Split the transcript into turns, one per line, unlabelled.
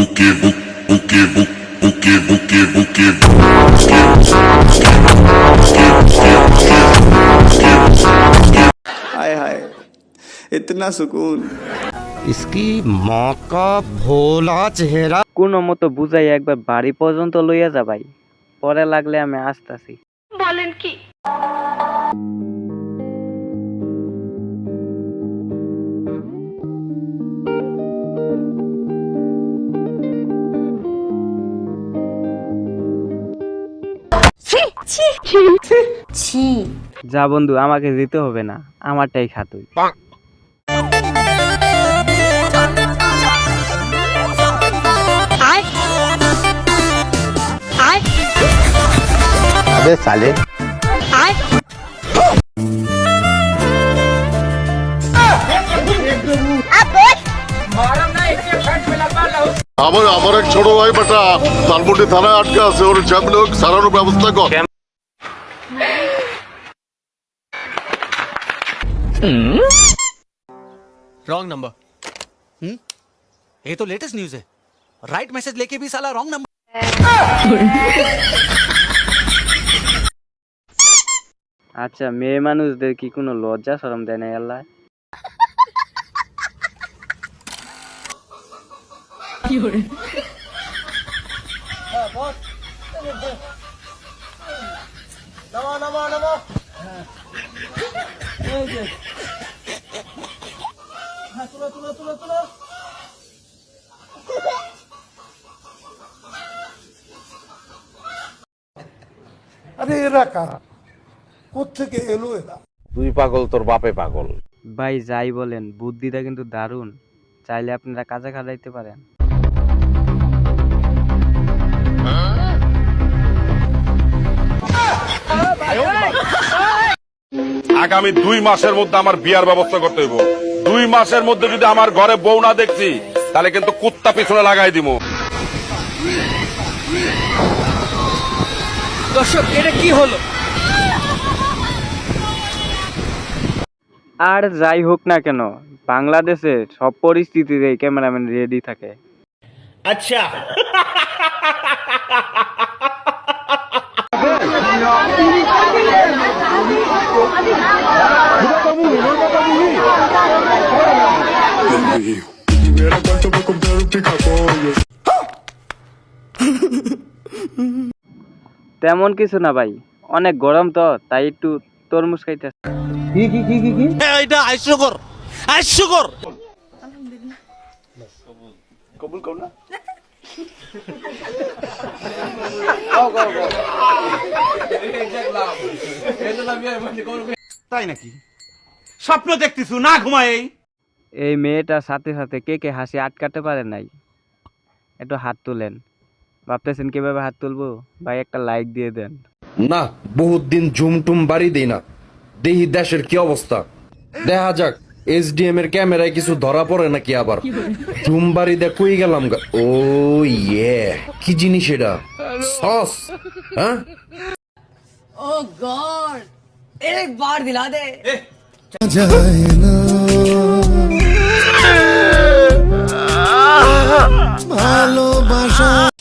buque, bu- buque, bu- buque, buque, buque,
हाय हाय इतना सुकून
इसकी माँ का भोला चेहरा
কোনো মতো বুঝাই একবার বাড়ি পর্যন্ত লইয়া যাবাই পরে লাগলে আমি আসতাছি যা বন্ধু আমাকে দিতে হবে না আমারটাই খা তুই
अबे साले
আমার আমার এক ছোট ভাই বেটা ধানমন্ডি থানায় আটকে আছে ওর যেমন হোক সারানোর ব্যবস্থা কর
रॉन्ग नंबर हम्म ये तो लेटेस्ट न्यूज है राइट मैसेज लेके भी साला रॉन्ग नंबर
আচ্ছা মেয়ে মানুষদের কি কোনো লজ্জা শরম দেয় না আল্লাহ
আরে এরা কারা? কোথেকে এলো এরা?
তুই পাগল তোর বাপে পাগল।
ভাই যাই বলেন বুদ্ধিটা কিন্তু দারুণ। চাইলে আপনারা কাজে খাটাইতে পারেন।
আগামী দুই মাসের মধ্যে আমার বিয়ার ব্যবস্থা করতে হইব। দুই মাসের মধ্যে যদি আমার ঘরে বউ না দেখছি তাহলে কিন্তু কুত্তা পিছনে লাগাই দিব।
দর্শক এটা কি হলো?
আর যাই হোক না কেন বাংলাদেশে সব পরিস্থিতিতে ক্যামেরাম্যান রেডি থাকে। তেমন কিছু না ভাই অনেক গরম তো তাই একটু তরমুজ খাইতে
এটা হাস্যকর হাস্যকর
তাই নাকি? স্বপ্ন দেখতেছু না ঘুমাই
এই মেয়েটার সাথে সাথে কে কে হাসি আটকাতে পারে নাই? একটু হাত তুলেন। ভাবতেছেন কীভাবে হাত তুলবো? ভাই একটা লাইক দিয়ে দেন।
না বহুত দিন ঝুমটুম বাড়ি দেই না। দেহি দেশের কি অবস্থা? দেখা যাক এসডিএম এর ক্যামেরায় কিছু ধরা পড়ে নাকি আবার? ঝুম বাড়ি দেখ কই গেলাম ও ইয়ে কি জিনিস এটা? সস হ্যাঁ?
ও গড একবার দিলা দে। যায় না।